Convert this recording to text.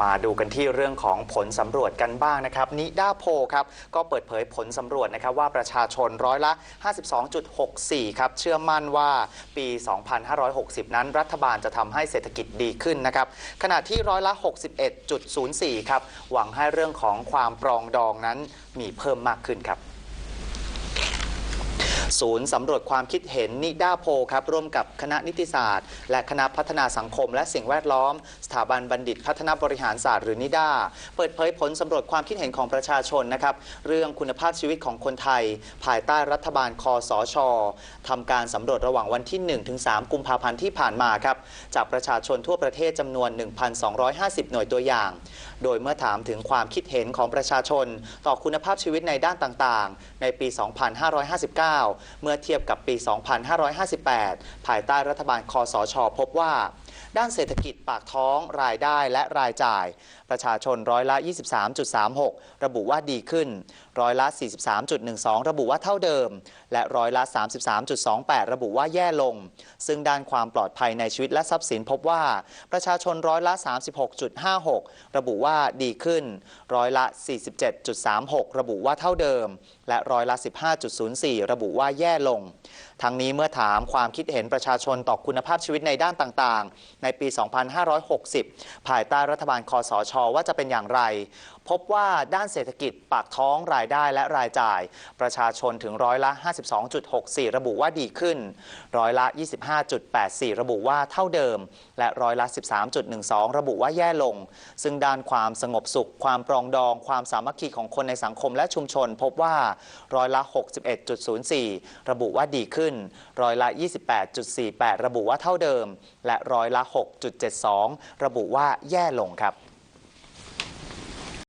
มาดูกันที่เรื่องของผลสำรวจกันบ้างนะครับนิด้าโพลครับก็เปิดเผยผลสำรวจนะครับว่าประชาชนร้อยละ 52.64 ครับ เชื่อมั่นว่าปี 2560 นั้นรัฐบาลจะทำให้เศรษฐกิจดีขึ้นนะครับ ขณะที่ร้อยละ 61.04 ครับ หวังให้เรื่องของความปรองดองนั้นมีเพิ่มมากขึ้นครับ ศูนย์สำรวจความคิดเห็นนิด้าโพครับร่วมกับคณะนิติศาสตร์ และคณะพัฒนาสังคม และสิ่งแวดล้อม สถาบันบัณฑิตพัฒนาบริหารศาสตร์หรือนิด้าเปิดเผยผลสำรวจความคิดเห็นของประชาชนนะครับเรื่องคุณภาพชีวิตของคนไทย ภายใต้รัฐบาลคอสชทำการสำรวจระหว่างวันที่ 1-3 กุมภาพันธ์ที่ผ่านมาครับจากประชาชนทั่วประเทศจำนวน 1,250 หน่วยตัวอย่าง โดยเมื่อถามถึงความคิดเห็นของประชาชน ต่อคุณภาพชีวิตในด้านต่างๆ ในปี 2559เมื่อเทียบกับปี 2558 ภายใต้รัฐบาลคอสช พบว่า ด้านเศรษฐกิจปากท้องรายได้และรายจ่าย ประชาชนร้อยละ 23.36 ระบุว่าดีขึ้น ร้อยละ 43.12 ระบุว่าเท่าเดิม และร้อยละ 33.28 ระบุว่าแย่ลง ซึ่งด้านความปลอดภัยในชีวิตและทรัพย์สินพบว่าประชาชนร้อยละ 36.56 ระบุว่าดีขึ้น ร้อยละ 47.36 ระบุว่าเท่าเดิม และร้อยละ 15.04 ระบุว่าแย่ลง ทั้งนี้เมื่อถามความคิดเห็นประชาชนต่อคุณภาพชีวิตในด้านต่างๆในปี 2560 ภายใต้รัฐบาลคอสชว่าจะเป็นอย่างไรพบว่าด้านเศรษฐกิจปากท้องรายได้และรายจ่าย ประชาชนถึงร้อยละ 52.64 ระบุว่าดีขึ้น ร้อยละ 25.84 ระบุว่าเท่าเดิม และร้อยละ 13.12 ระบุว่าแย่ลง ซึ่งด้านความสงบสุข ความปรองดอง ความสามัคคีของคนในสังคมและชุมชน พบว่าร้อยละ 61.04 ระบุว่าดีขึ้น ร้อยละ 28.48 ระบุว่าเท่าเดิม และร้อยละ 6.72 ระบุว่าแย่ลงครับ